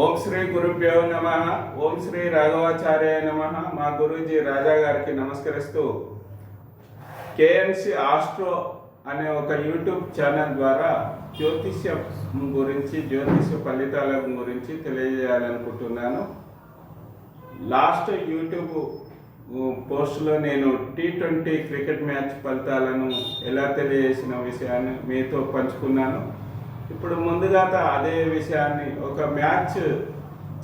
ఓం శ్రీ గురుభ్యో నమ. ఓం శ్రీ రాఘవాచార్య నమ. మా గురూజీ రాజా గారికి నమస్కరిస్తూ కేఎన్సి ఆస్ట్రో అనే ఒక యూట్యూబ్ ఛానల్ ద్వారా జ్యోతిష్యం గురించి జ్యోతిష్య ఫలితాల గురించి తెలియజేయాలనుకుంటున్నాను. లాస్ట్ యూట్యూబ్ పోస్ట్లో నేను టీ ట్వంటీ క్రికెట్ మ్యాచ్ ఫలితాలను ఎలా తెలియజేసిన విషయాన్ని మీతో పంచుకున్నాను. ఇప్పుడు ముందుగా అదే విషయాన్ని ఒక మ్యాచ్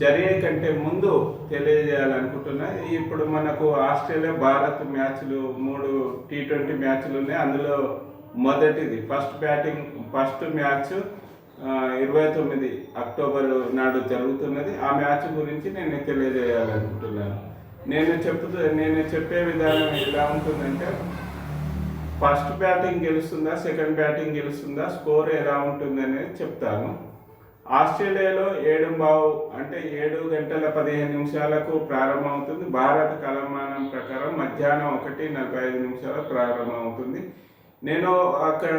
జరిగే కంటే ముందు తెలియజేయాలనుకుంటున్నా. ఇప్పుడు మనకు ఆస్ట్రేలియా భారత్ మ్యాచ్లు మూడు టీ ట్వంటీ మ్యాచ్లు ఉన్నాయి. అందులో మొదటిది ఫస్ట్ బ్యాటింగ్ ఫస్ట్ మ్యాచ్ ఇరవై తొమ్మిది అక్టోబర్ నాడు జరుగుతున్నది. ఆ మ్యాచ్ గురించి నేను తెలియజేయాలనుకుంటున్నాను. నేను చెప్తూ నేను చెప్పే విధానం ఎలా ఉంటుందంటే ఫస్ట్ బ్యాటింగ్ గెలుస్తుందా సెకండ్ బ్యాటింగ్ గెలుస్తుందా స్కోర్ ఎలా ఉంటుంది అనేది చెప్తాను. ఆస్ట్రేలియాలో ఏడు బావు అంటే ఏడు గంటల పదిహేను నిమిషాలకు ప్రారంభమవుతుంది. భారత కాలమానం ప్రకారం మధ్యాహ్నం ఒకటి నలభై ఐదు నిమిషాలకు ప్రారంభమవుతుంది. నేను అక్కడ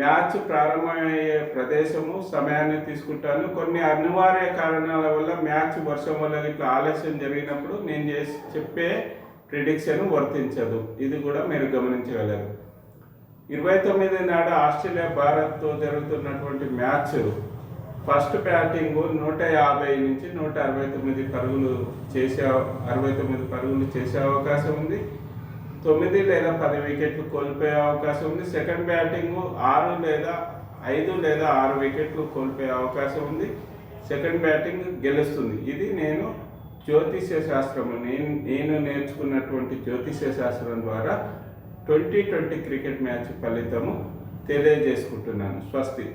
మ్యాచ్ ప్రారంభమయ్యే ప్రదేశము సమయాన్ని తీసుకుంటాను. కొన్ని అనివార్య కారణాల వల్ల మ్యాచ్ వర్షం వల్ల ఇట్లా ఆలస్యం జరిగినప్పుడు నేను చేసి చెప్పే ప్రిడిక్షన్ వర్తించదు. ఇది కూడా మీరు గమనించగలరు. ఇరవై తొమ్మిది నాడు ఆస్ట్రేలియా భారత్తో జరుగుతున్నటువంటి మ్యాచ్ ఫస్ట్ బ్యాటింగ్ నూట యాభై నుంచి నూట అరవై తొమ్మిది పరుగులు చేసే అరవై తొమ్మిది పరుగులు చేసే అవకాశం ఉంది. తొమ్మిది లేదా పది వికెట్లు కోల్పోయే అవకాశం ఉంది. సెకండ్ బ్యాటింగ్ ఆరు లేదా ఐదు లేదా ఆరు వికెట్లు కోల్పోయే అవకాశం ఉంది. సెకండ్ బ్యాటింగ్ గెలుస్తుంది. ఇది నేను జ్యోతిష్య శాస్త్రము. నేను నేను నేర్చుకున్నటువంటి జ్యోతిష్య శాస్త్రం ద్వారా ట్వంటీ ట్వంటీ క్రికెట్ మ్యాచ్ ఫలితము తెలియజేసుకుంటున్నాను. స్వస్తి.